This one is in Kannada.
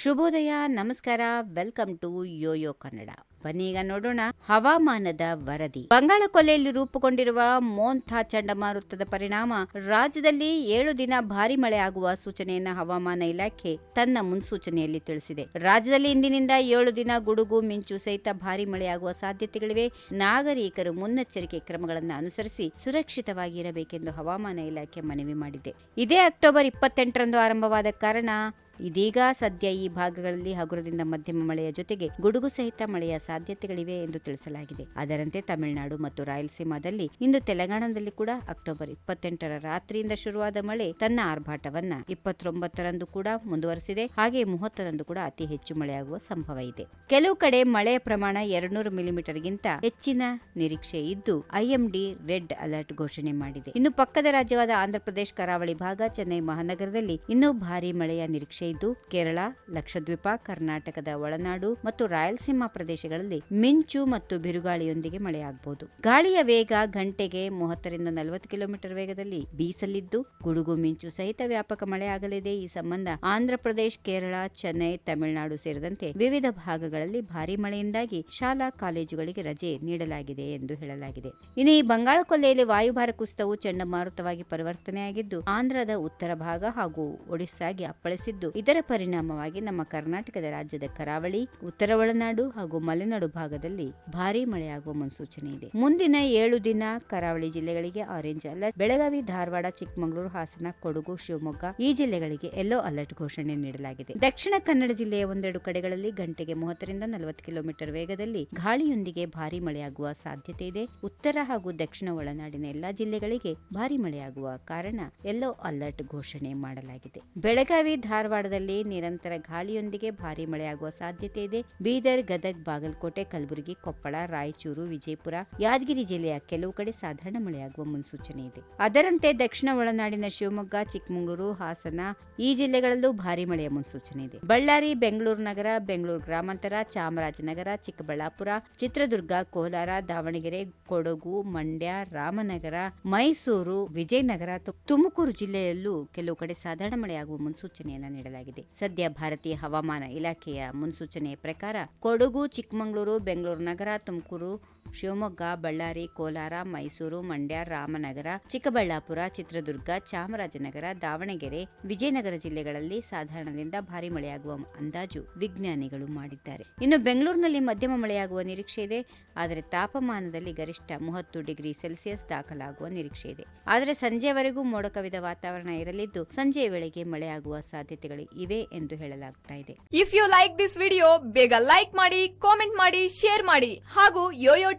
ಶುಭೋದಯ, ನಮಸ್ಕಾರ, ವೆಲ್ಕಮ್ ಟು ಯೋಯೋ ಕನ್ನಡ. ಬನ್ನಿ ಈಗ ನೋಡೋಣ ಹವಾಮಾನದ ವರದಿ. ಬಂಗಾಳ ಕೊಲೆಯಲ್ಲಿ ರೂಪುಗೊಂಡಿರುವ ಮೋಂಥಾ ಚಂಡಮಾರುತದ ಪರಿಣಾಮ ರಾಜ್ಯದಲ್ಲಿ ಏಳು ದಿನ ಭಾರಿ ಮಳೆ ಆಗುವ ಸೂಚನೆಯನ್ನ ಹವಾಮಾನ ಇಲಾಖೆ ತನ್ನ ಮುನ್ಸೂಚನೆಯಲ್ಲಿ ತಿಳಿಸಿದೆ. ರಾಜ್ಯದಲ್ಲಿ ಇಂದಿನಿಂದ ಏಳು ದಿನ ಗುಡುಗು, ಮಿಂಚು ಸಹಿತ ಭಾರಿ ಮಳೆಯಾಗುವ ಸಾಧ್ಯತೆಗಳಿವೆ. ನಾಗರಿಕರು ಮುನ್ನೆಚ್ಚರಿಕೆ ಕ್ರಮಗಳನ್ನು ಅನುಸರಿಸಿ ಸುರಕ್ಷಿತವಾಗಿ ಇರಬೇಕೆಂದು ಹವಾಮಾನ ಇಲಾಖೆ ಮನವಿ ಮಾಡಿದೆ. ಇದೇ ಅಕ್ಟೋಬರ್ ಇಪ್ಪತ್ತೆಂಟರಂದು ಆರಂಭವಾದ ಕಾರಣ ಇದೀಗ ಸದ್ಯ ಈ ಭಾಗಗಳಲ್ಲಿ ಹಗುರದಿಂದ ಮಧ್ಯಮ ಮಳೆಯ ಜೊತೆಗೆ ಗುಡುಗು ಸಹಿತ ಮಳೆಯ ಸಾಧ್ಯತೆಗಳಿವೆ ಎಂದು ತಿಳಿಸಲಾಗಿದೆ. ಅದರಂತೆ ತಮಿಳುನಾಡು ಮತ್ತು ರಾಯಲ್ಸೀಮಾದಲ್ಲಿ ಇಂದು ತೆಲಂಗಾಣದಲ್ಲಿ ಕೂಡ ಅಕ್ಟೋಬರ್ ಇಪ್ಪತ್ತೆಂಟರ ರಾತ್ರಿಯಿಂದ ಶುರುವಾದ ಮಳೆ ತನ್ನ ಆರ್ಭಾಟವನ್ನ ಇಪ್ಪತ್ತೊಂಬತ್ತರಂದು ಕೂಡ ಮುಂದುವರೆಸಿದೆ. ಹಾಗೆ ಮೂವತ್ತರಂದು ಕೂಡ ಅತಿ ಹೆಚ್ಚು ಮಳೆಯಾಗುವ ಸಂಭವ ಇದೆ. ಕೆಲವು ಕಡೆ ಮಳೆಯ ಪ್ರಮಾಣ ಎರಡ್ನೂರು ಮಿಲಿಮೀಟರ್ಗಿಂತ ಹೆಚ್ಚಿನ ನಿರೀಕ್ಷೆ ಇದ್ದು ಐಎಂಡಿ ರೆಡ್ ಅಲರ್ಟ್ ಘೋಷಣೆ ಮಾಡಿದೆ. ಇನ್ನು ಪಕ್ಕದ ರಾಜ್ಯವಾದ ಆಂಧ್ರಪ್ರದೇಶ, ಕರಾವಳಿ ಭಾಗ, ಚೆನ್ನೈ ಮಹಾನಗರದಲ್ಲಿ ಇನ್ನೂ ಭಾರಿ ಮಳೆಯ ನಿರೀಕ್ಷೆ ಇದ್ದು ಕೇರಳ, ಲಕ್ಷದ್ವೀಪ, ಕರ್ನಾಟಕದ ಒಳನಾಡು ಮತ್ತು ರಾಯಲಸೀಮಾ ಪ್ರದೇಶಗಳಲ್ಲಿ ಮಿಂಚು ಮತ್ತು ಬಿರುಗಾಳಿಯೊಂದಿಗೆ ಮಳೆಯಾಗಬಹುದು. ಗಾಳಿಯ ವೇಗ ಗಂಟೆಗೆ ಮೂವತ್ತರಿಂದ ನಲವತ್ತು ಕಿಲೋಮೀಟರ್ ವೇಗದಲ್ಲಿ ಬೀಸಲಿದ್ದು, ಗುಡುಗು ಮಿಂಚು ಸಹಿತ ವ್ಯಾಪಕ ಮಳೆಯಾಗಲಿದೆ. ಈ ಸಂಬಂಧ ಆಂಧ್ರಪ್ರದೇಶ ಕೇರಳ, ಚೆನ್ನೈ, ತಮಿಳುನಾಡು ಸೇರಿದಂತೆ ವಿವಿಧ ಭಾಗಗಳಲ್ಲಿ ಭಾರಿ ಮಳೆಯಿಂದಾಗಿ ಶಾಲಾ ಕಾಲೇಜುಗಳಿಗೆ ರಜೆ ನೀಡಲಾಗಿದೆ ಎಂದು ಹೇಳಲಾಗಿದೆ. ಇನ್ನು ಈ ಬಂಗಾಳ ಕೊಲ್ಲೆಯಲ್ಲಿ ವಾಯುಭಾರ ಕುಸಿತವು ಚಂಡಮಾರುತವಾಗಿ ಪರಿವರ್ತನೆಯಾಗಿದ್ದು, ಆಂಧ್ರದ ಉತ್ತರ ಭಾಗ ಹಾಗೂ ಒಡಿಸ್ಸಾಗೆ ಅಪ್ಪಳಿಸಿದ್ದು ಇದರ ಪರಿಣಾಮವಾಗಿ ನಮ್ಮ ಕರ್ನಾಟಕದ ರಾಜ್ಯದ ಕರಾವಳಿ, ಉತ್ತರ ಒಳನಾಡು ಹಾಗೂ ಮಲೆನಾಡು ಭಾಗದಲ್ಲಿ ಭಾರೀ ಮಳೆಯಾಗುವ ಮುನ್ಸೂಚನೆ ಇದೆ. ಮುಂದಿನ ಏಳು ದಿನ ಕರಾವಳಿ ಜಿಲ್ಲೆಗಳಿಗೆ ಆರೆಂಜ್ ಅಲರ್ಟ್ ಬೆಳಗಾವಿ, ಧಾರವಾಡ, ಚಿಕ್ಕಮಗಳೂರು, ಹಾಸನ, ಕೊಡಗು, ಶಿವಮೊಗ್ಗ ಈ ಜಿಲ್ಲೆಗಳಿಗೆ ಯೆಲ್ಲೋ ಅಲರ್ಟ್ ಘೋಷಣೆ ನೀಡಲಾಗಿದೆ. ದಕ್ಷಿಣ ಕನ್ನಡ ಜಿಲ್ಲೆಯ ಒಂದೆರಡು ಕಡೆಗಳಲ್ಲಿ ಗಂಟೆಗೆ ಮೂವತ್ತರಿಂದ ನಲವತ್ತು ಕಿಲೋಮೀಟರ್ ವೇಗದಲ್ಲಿ ಗಾಳಿಯೊಂದಿಗೆ ಭಾರಿ ಮಳೆಯಾಗುವ ಸಾಧ್ಯತೆ ಇದೆ. ಉತ್ತರ ಹಾಗೂ ದಕ್ಷಿಣ ಒಳನಾಡಿನ ಎಲ್ಲಾ ಜಿಲ್ಲೆಗಳಿಗೆ ಭಾರಿ ಮಳೆಯಾಗುವ ಕಾರಣ ಯೆಲ್ಲೋ ಅಲರ್ಟ್ ಘೋಷಣೆ ಮಾಡಲಾಗಿದೆ. ಬೆಳಗಾವಿ ಧಾರವಾಡದಲ್ಲಿ ನಿರಂತರ ಗಾಳಿಯೊಂದಿಗೆ ಭಾರಿ ಮಳೆಯಾಗುವ ಸಾಧ್ಯತೆ ಇದೆ. ಬೀದರ್, ಗದಗ್, ಬಾಗಲಕೋಟೆ, ಕಲಬುರಗಿ, ಕೊಪ್ಪಳ, ರಾಯಚೂರು, ವಿಜಯಪುರ, ಯಾದಗಿರಿ ಜಿಲ್ಲೆಯ ಕೆಲವು ಕಡೆ ಸಾಧಾರಣ ಮಳೆಯಾಗುವ ಮುನ್ಸೂಚನೆ ಇದೆ. ಅದರಂತೆ ದಕ್ಷಿಣ ಒಳನಾಡಿನ ಶಿವಮೊಗ್ಗ, ಚಿಕ್ಕಮಗಳೂರು, ಹಾಸನ ಈ ಜಿಲ್ಲೆಗಳಲ್ಲೂ ಭಾರಿ ಮಳೆಯ ಮುನ್ಸೂಚನೆ ಇದೆ. ಬಳ್ಳಾರಿ, ಬೆಂಗಳೂರು ನಗರ, ಬೆಂಗಳೂರು ಗ್ರಾಮಾಂತರ, ಚಾಮರಾಜನಗರ, ಚಿಕ್ಕಬಳ್ಳಾಪುರ, ಚಿತ್ರದುರ್ಗ, ಕೋಲಾರ, ದಾವಣಗೆರೆ, ಕೊಡಗು, ಮಂಡ್ಯ, ರಾಮನಗರ, ಮೈಸೂರು, ವಿಜಯನಗರ ತುಮಕೂರು ಜಿಲ್ಲೆಯಲ್ಲೂ ಕೆಲವು ಕಡೆ ಸಾಧಾರಣ ಮಳೆಯಾಗುವ ಮುನ್ಸೂಚನೆಯನ್ನು ನೀಡಲಾಗಿದೆ. ಸದ್ಯ ಭಾರತೀಯ ಹವಾಮಾನ ಇಲಾಖೆಯ ಮುನ್ಸೂಚನೆ ಪ್ರಕಾರ ಕೊಡಗು ಚಿಕ್ಕಮಗಳೂರು ಬೆಂಗಳೂರು ನಗರ ತುಮಕೂರು ಶಿವಮೊಗ್ಗ, ಬಳ್ಳಾರಿ, ಕೋಲಾರ, ಮೈಸೂರು, ಮಂಡ್ಯ, ರಾಮನಗರ, ಚಿಕ್ಕಬಳ್ಳಾಪುರ, ಚಿತ್ರದುರ್ಗ, ಚಾಮರಾಜನಗರ, ದಾವಣಗೆರೆ, ವಿಜಯನಗರ ಜಿಲ್ಲೆಗಳಲ್ಲಿ ಸಾಧಾರಣದಿಂದ ಭಾರಿ ಮಳೆಯಾಗುವ ಅಂದಾಜು ವಿಜ್ಞಾನಿಗಳು ಮಾಡಿದ್ದಾರೆ. ಇನ್ನು ಬೆಂಗಳೂರಿನಲ್ಲಿ ಮಧ್ಯಮ ಮಳೆಯಾಗುವ ನಿರೀಕ್ಷೆ ಇದೆ. ಆದರೆ ತಾಪಮಾನದಲ್ಲಿ ಗರಿಷ್ಠ ಮೂವತ್ತು ಡಿಗ್ರಿ ಸೆಲ್ಸಿಯಸ್ ದಾಖಲಾಗುವ ನಿರೀಕ್ಷೆ ಇದೆ. ಆದರೆ ಸಂಜೆವರೆಗೂ ಮೋಡ ಕವಿದ ವಾತಾವರಣ ಇರಲಿದ್ದು ಸಂಜೆಯ ವೇಳೆಗೆ ಮಳೆಯಾಗುವ ಸಾಧ್ಯತೆಗಳು ಇವೆ ಎಂದು ಹೇಳಲಾಗ್ತಾ ಇದೆ. If you like this video ಬೇಗ ಲೈಕ್ ಮಾಡಿ ಕಾಮೆಂಟ್ ಮಾಡಿ ಶೇರ್ ಮಾಡಿ ಹಾಗೂ ಯೋಯೋ